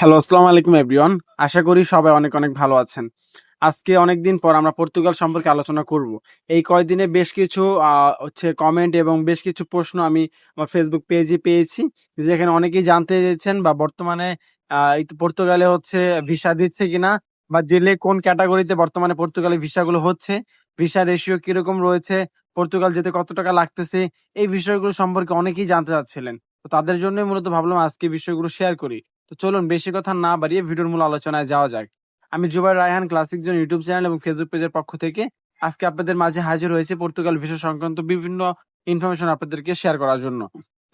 Hello আসসালামু আলাইকুম everyone আশা করি সবাই অনেক অনেক ভালো আছেন। আজকে অনেকদিন পর আমরা পর্তুগাল সম্পর্কে আলোচনা করব। এই কয়দিনে বেশ কিছু হচ্ছে কমেন্ট এবং বেশ কিছু প্রশ্ন আমি আমার ফেসবুক পেজে পেয়েছি। যেখানে অনেকেই জানতে চেয়েছেন বা বর্তমানে পর্তুগালে হচ্ছে ভিসা দিচ্ছে কিনা বা দিলে কোন ক্যাটাগরিতে বর্তমানে পর্তুগালে ভিসাগুলো হচ্ছে ভিসা রেশিও কীরকম রয়েছে, পর্তুগাল যেতে কত টাকা লাগতেছে, এই বিষয়গুলো সম্পর্কে অনেকেই জানতে চাচ্ছিলেন। তো তাদের জন্যই মূলত ভাবলাম আজকে বিষয়গুলো শেয়ার করি। তো চলুন বেশি কথা না বাড়িয়ে ভিডিওর মূল আলোচনায় যাওয়া যাক। আমি জুবাই রায়হান, ক্লাসিক জন ইউটিউব চ্যানেল এবং ফেসবুক পেজের পক্ষ থেকে আজকে আপনাদের মাঝে হাজির হয়েছে পর্তুগাল ভিসা সংক্রান্ত বিভিন্ন ইনফরমেশন আপনাদেরকে শেয়ার করার জন্য।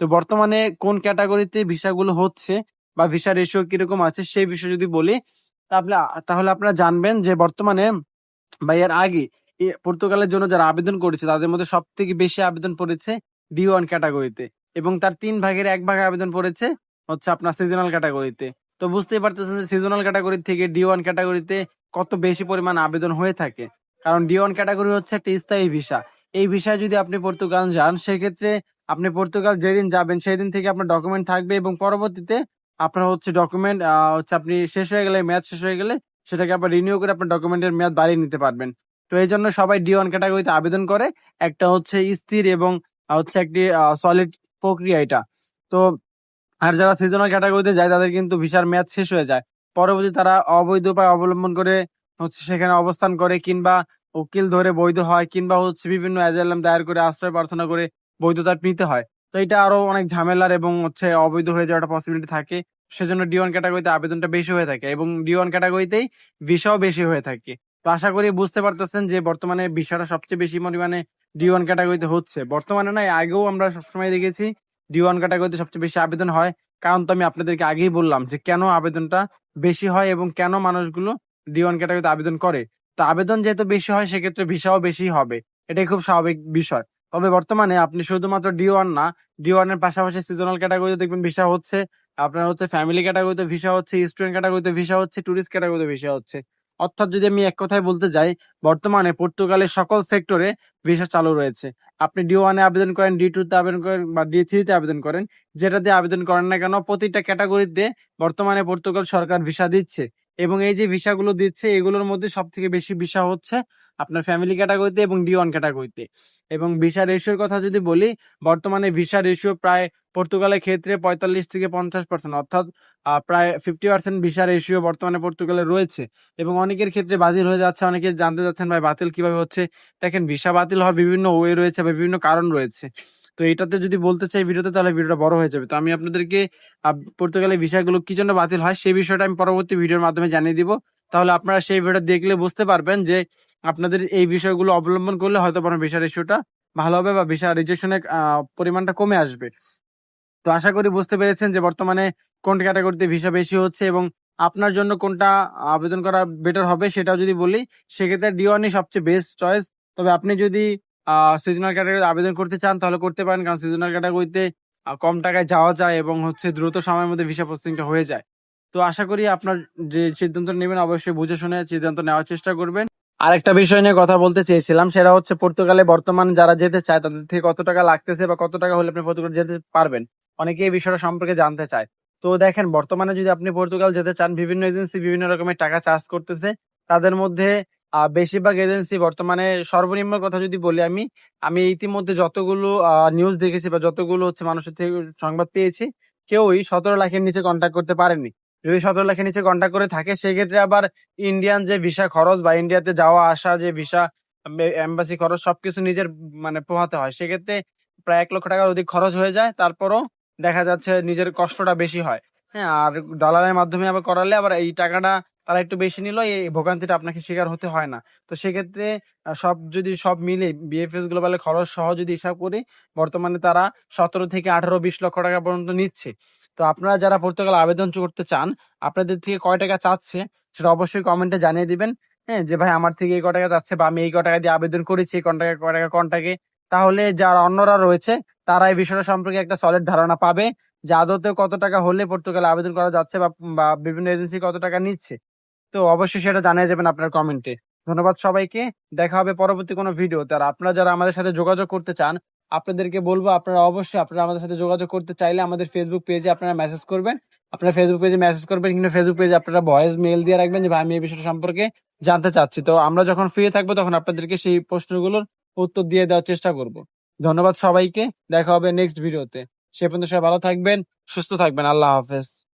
তো বর্তমানে কোন ক্যাটাগরিতে ভিসাগুলো হচ্ছে বা ভিসা রেশিও কীরকম আছে সেই বিষয়ে যদি বলি, তাহলে তাহলে আপনারা জানবেন যে বর্তমানে বা এর আগে পর্তুগালের জন্য যারা আবেদন করেছে, তাদের মধ্যে সব থেকে বেশি আবেদন পড়েছে ডি ওয়ান ক্যাটাগরিতে এবং তার তিন ভাগের এক ভাগে আবেদন পড়েছে হচ্ছে আপনার সিজনাল ক্যাটাগরিতে তো বুঝতেই পারতেছেন যে সিজনাল ক্যাটাগরি থেকে ডি ওয়ান ক্যাটাগরিতে কত বেশি পরিমাণ আবেদন হয়ে থাকে। কারণ ডি ওয়ান ক্যাটাগরি হচ্ছে একটা স্থায়ী ভিসা এই ভিসায় যদি আপনি পর্তুগাল যান, সেক্ষেত্রে আপনি পর্তুগাল যেদিন যাবেন সেই দিন থেকে আপনার ডকুমেন্ট থাকবে এবং পরবর্তীতে আপনার হচ্ছে ডকুমেন্ট হচ্ছে আপনি শেষ হয়ে গেলে, মেয়াদ শেষ হয়ে গেলে সেটাকে আবার রিনিউ করে আপনার ডকুমেন্টের মেয়াদ বাড়িয়ে নিতে পারবেন। তো এই জন্য সবাই ডি ওয়ান ক্যাটাগরিতে আবেদন করে। একটা হচ্ছে স্থির এবং হচ্ছে একটি সলিড প্রক্রিয়া এটা। তো আর যারা সিজনাল ক্যাটাগরিতে যায়, তাদের কিন্তু ভিসার মেয়াদ শেষ হয়ে যায়। পরবর্তী তারা অবৈধ উপায় অবলম্বন করে হচ্ছে সেখানে অবস্থান করে, কিংবা উকিল ধরে বৈধ হয়, কিংবা হচ্ছে বিভিন্ন অ্যাজাইলাম দায়ের করে, আশ্রয় প্রার্থনা করে বৈধতা নিতে হয়। তো এটা আরও অনেক ঝামেলার এবং হচ্ছে অবৈধ হয়ে যাওয়ার পসিবিলিটি থাকে। সেজন্য ডি ওয়ান ক্যাটাগরিতে আবেদনটা বেশি হয়ে থাকে এবং ডি ওয়ান ক্যাটাগরিতেই ভিসাও বেশি হয়ে থাকে। তো আশা করি বুঝতে পারতেছেন যে বর্তমানে ভিসাটা সবচেয়ে বেশি পরিমাণে ডি ওয়ান ক্যাটাগরিতে হচ্ছে। বর্তমানে নয় আগেও আমরা সবসময় দেখেছি ডি ওয়ান ক্যাটাগরিতে সবচেয়ে বেশি আবেদন হয়। কারণ তো আমি আপনাদেরকে আগেই বললাম যে কেন আবেদনটা বেশি হয় এবং কেন মানুষগুলো ডি ওয়ান ক্যাটাগরিতে আবেদন করে। তো আবেদন যেহেতু বেশি হয়, সেক্ষেত্রে ভিসাও বেশি হবে। এটাই খুব স্বাভাবিক বিষয়। তবে বর্তমানে আপনি শুধুমাত্র ডি ওয়ান না ডি ওয়ানের পাশাপাশি সিজনাল ক্যাটাগরিতে দেখবেন ভিসা হচ্ছে। আপনার হচ্ছে ফ্যামিলি ক্যাটাগরিতে ভিসা হচ্ছে স্টুডেন্ট ক্যাটাগরিতে ভিসা হচ্ছে টুরিস্ট ক্যাটাগরিতে ভিসা হচ্ছে। অর্থাৎ যদি আমি এক কথায় বলতে যাই, বর্তমানে পর্তুগালের সকল সেক্টরে ভিসা চালু রয়েছে। আপনি ডি ওয়ানে আবেদন করেন ডি টুতে আবেদন করেন বা ডি থ্রিতে আবেদন করেন যেটা দিয়ে আবেদন করেন না কেন, প্রতিটা ক্যাটাগরিতে বর্তমানে পর্তুগাল সরকার ভিসা দিচ্ছে। এবং এই যে ভিসাগুলো দিচ্ছে, এগুলোর মধ্যে সব থেকে বেশি ভিসা হচ্ছে আপনার ফ্যামিলি ক্যাটাগরিতে এবং ডি ওয়ান ক্যাটাগরিতে এবং ভিসা রেশিওর কথা যদি বলি, বর্তমানে ভিসা রেশিও প্রায় পর্তুগালের ক্ষেত্রে পঁয়তাল্লিশ থেকে পঞ্চাশ পার্সেন্ট অর্থাৎ প্রায় ফিফটি পার্সেন্ট ভিসা রেশিও বর্তমানে পর্তুগালে রয়েছে। এবং অনেকের ক্ষেত্রে বাতিল হয়ে যাচ্ছে, অনেকে জানতে চাচ্ছেন, ভাই, বাতিল কীভাবে হচ্ছে? দেখেন, ভিসা বাতিল হওয়ার বিভিন্ন ওয়ে রয়েছে বা বিভিন্ন কারণ রয়েছে। তো এটাতে যদি বলতে চাই ভিডিওতে, তাহলে ভিডিওটা বড় হয়ে যাবে। তো আমি আপনাদেরকে পর্তুগালের ভিসাগুলো কি জন্য বাতিল হয়, সেই বিষয়টা আমি পরবর্তী ভিডিওর মাধ্যমে জানিয়ে দিব। তাহলে আপনারা সেই ভিডিও দেখলে বুঝতে পারবেন যে আপনাদের এই বিষয়গুলো অবলম্বন করলে হয়তো আপনার ভিসা রেশিওটা ভালো হবে বা ভিসা রিজেকশনের পরিমাণটা কমে আসবে। তো আশা করি বুঝতে পেরেছেন যে বর্তমানে কোন ক্যাটাগরিতে ভিসা বেশি হচ্ছে এবং আপনার জন্য কোনটা আবেদন করা বেটার হবে সেটাও যদি বলি, সেক্ষেত্রে ডি ওয়ানই সবচেয়ে বেস্ট চয়েস তবে আপনি যদি সিজনাল ক্যাটাগরিতে আবেদন করতে চান, তাহলে করতে পারেন। কারণ সিজনাল ক্যাটাগরিতে কম টাকায় যাওয়া যায় এবং হচ্ছে দ্রুত সময়ের মধ্যে ভিসা প্রসেসিংটা হয়ে যায়। তো আশা করি আপনার যে সিদ্ধান্ত নেবেন, অবশ্যই বুঝে শুনে সিদ্ধান্ত নেওয়ার চেষ্টা করবেন। আরেকটা বিষয় নিয়ে কথা বলতে চেয়েছিলাম, সেটা হচ্ছে পর্তুগালে বর্তমান যারা যেতে চায়, তাদের থেকে কত টাকা লাগতেছে বা কত টাকা হলে আপনি পর্তুগাল যেতে পারবেন? অনেকে এই বিষয়টা সম্পর্কে জানতে চায়। তো দেখেন, বর্তমানে যদি আপনি পর্তুগাল যেতে চান, বিভিন্ন এজেন্সি বিভিন্ন রকমের টাকা চার্জ করতেছে। তাদের মধ্যে বেশিরভাগ এজেন্সি বর্তমানে সর্বনিম্ন কথা যদি বলি আমি আমি ইতিমধ্যে যতগুলো নিউজ দেখেছি বা যতগুলো হচ্ছে মানুষের থেকে সংবাদ পেয়েছি, কেউই সতেরো লাখের নিচে কন্ট্যাক্ট করতে পারেনি। যদি সতেরো লাখের নিচে কন্ট্যাক্ট করে থাকে, সেক্ষেত্রে আবার ইন্ডিয়ান যে ভিসা খরচ বা ইন্ডিয়াতে যাওয়া আসা যে ভিসা এম্বাসি খরচ সবকিছু নিজের মানে পোহাতে হয়। সেক্ষেত্রে প্রায় এক লক্ষ টাকার অধিক খরচ হয়ে যায়, তারপরও দেখা যাচ্ছে নিজের কষ্টটা বেশি হয়। হ্যাঁ আর দালালের মাধ্যমে আবার করালে আবার এই টাকাটা তারা একটু বেশি নিল, এই ভোগান্তিটা আপনাকে শিকার হতে হয় না। তো সেক্ষেত্রে সব যদি সব মিলে বিএফএস গ্লোবালের খরচ সহ যদি হিসাব করি, বর্তমানে তারা সতেরো থেকে আঠারো, বিশ লক্ষ টাকা পর্যন্ত নিচ্ছে। তো আপনারা যারা পর্তুগাল আবেদন করতে চান, আপনাদের থেকে কয় টাকা চাচ্ছে, সেটা অবশ্যই কমেন্টে জানিয়ে দিবেন। হ্যাঁ যে ভাই, আমার থেকে এই ক টাকা চাচ্ছে বা আমি এই ক টাকা দিয়ে আবেদন করেছি, এই কোন টাকা ক টাকা কন্টাকে তাহলে যারা অন্যরা রয়েছে, তারা এই বিষয়টা সম্পর্কে একটা সলিড ধারণা পাবে যে আদতে কত টাকা হলে পর্তুগালে আবেদন করা যাচ্ছে বা বিভিন্ন এজেন্সি কত টাকা নিচ্ছে। তো অবশ্যই সেটা জানিয়ে যাবেন আপনার কমেন্টে ধন্যবাদ সবাইকে। দেখা হবে পরবর্তী কোনো ভিডিওতে। আর আপনারা যারা আমাদের সাথে যোগাযোগ করতে চান, আপনাদেরকে বলব, আপনারা অবশ্যই আপনারা আমাদের সাথে যোগাযোগ করতে চাইলে আমাদের ফেসবুক পেজে আপনারা মেসেজ করবেন। আপনারা ফেসবুক পেজে মেসেজ করবেন, কিন্তু ফেসবুক পেজে আপনারা ভয়েস মেল দিয়ে রাখবেন যে, ভাই, আমি এই বিষয়টা সম্পর্কে জানতে চাচ্ছি। তো আমরা যখন ফ্রি থাকব, তখন আপনাদেরকে সেই প্রশ্নগুলোর উত্তর দিয়ে দেওয়ার চেষ্টা করব। ধন্যবাদ সবাইকে। দেখা হবে নেক্সট ভিডিওতে সে পর্যন্ত সবাই ভালো থাকবেন, সুস্থ থাকবেন। আল্লাহ হাফেজ।